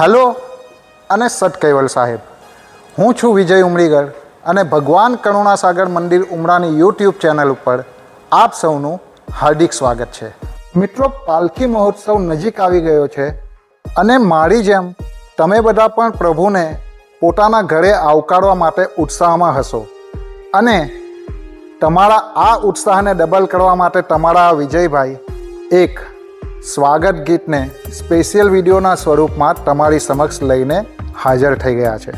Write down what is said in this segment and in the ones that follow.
Hello અને સત કૈવલ સાહેબ. હું છું વિજય ઉમરીગર અને ભગવાન કરુણાસાગર મંદિર ઉમરાની યુટ્યુબ ચેનલ ઉપર આપ સૌનું હાર્દિક સ્વાગત છે. મિત્રો, પાલખી મહોત્સવ નજીક આવી ગયો છે અને મારી જેમ તમે બધા પણ પ્રભુને પોતાના ઘરે આવકારવા માટે ઉત્સાહમાં હશો અને તમારા આ ઉત્સાહને ડબલ કરવા માટે તમારા વિજયભાઈ એક સ્વાગત ગીતને સ્પેશિયલ વિડીયોના સ્વરૂપમાં તમારી સમક્ષ લઈને હાજર થઈ ગયા છે.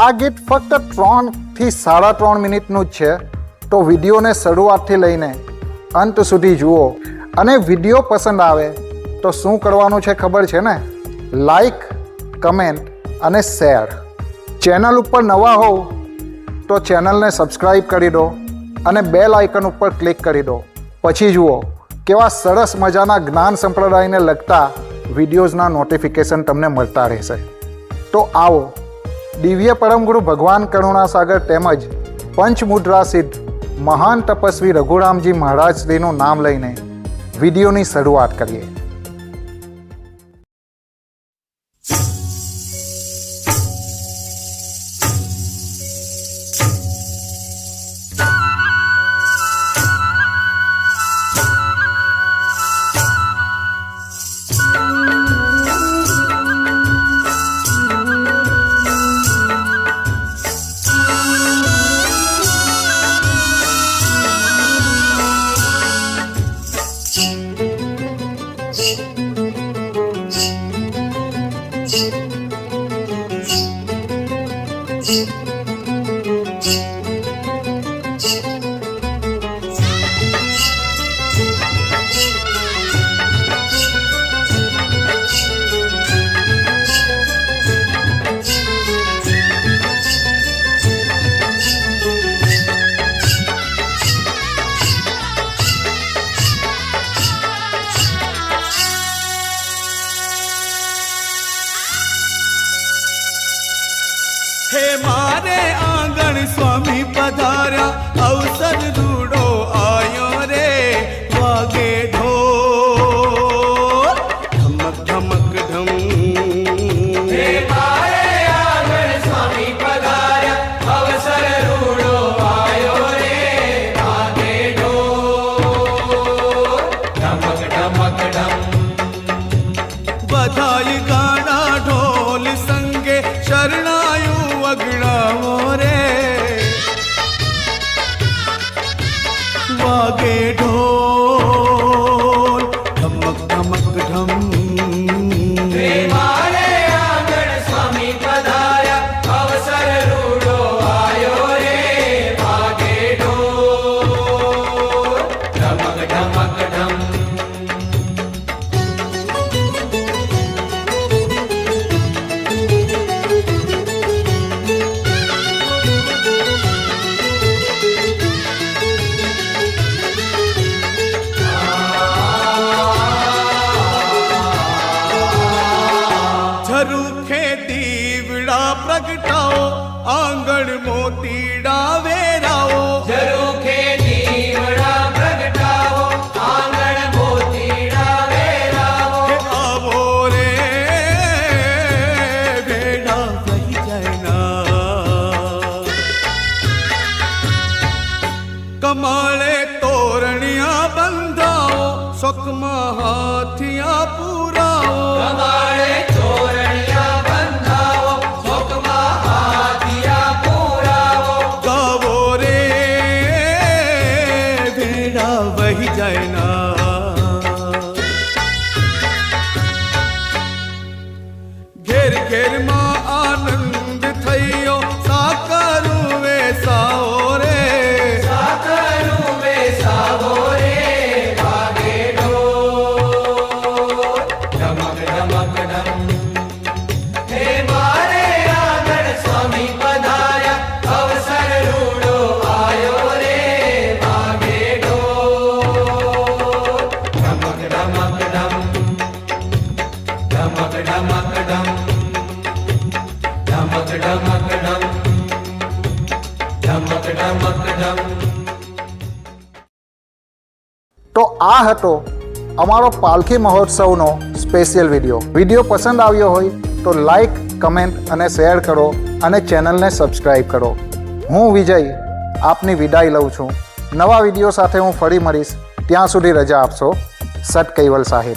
આ ગીત ફક્ત ત્રણથી સાડા ત્રણ મિનિટનું જ છે, તો વિડીયોને શરૂઆતથી લઈને અંત સુધી જુઓ. અને વીડિયો પસંદ આવે તો શું કરવાનું છે ખબર છે ને? લાઈક કમેન્ટ અને શેર ચેનલ ઉપર નવા હોવ તો ચેનલને સબસ્ક્રાઈબ કરી દો અને બેલ આઇકન ઉપર ક્લિક કરી દો. પછી જુઓ કેવા સરસ મજાના જ્ઞાન સંપ્રદાયને લગતા વિડીયોઝના નોટિફિકેશન તમને મળતા રહેશે. તો આવો, દિવ્ય પરમગુરુ ભગવાન કરુણાસાગર તેમજ પંચમુદ્રા સિદ્ધ મહાન તપસ્વી રઘુરામજી મહારાજ શ્રીનું નામ લઈને વિડીયોની શરૂઆત કરીએ. હે औस वागे ढो આંગણ મોતીડા વહી જાય ના. તો આ હતો અમારો પાલખી મહોત્સવનો સ્પેશિયલ વીડિયો વીડિયો પસંદ આવ્યો હોય તો લાઈક કમેન્ટ અને શેર કરો અને ચેનલને સબસ્ક્રાઈબ કરો. હું વિજય, આપની વિદાય લઉં છું. નવા વીડિયો સાથે હું ફરી મળીશ. ત્યાં સુધી રજા આપશો. સટ કૈવલ સાહેબ.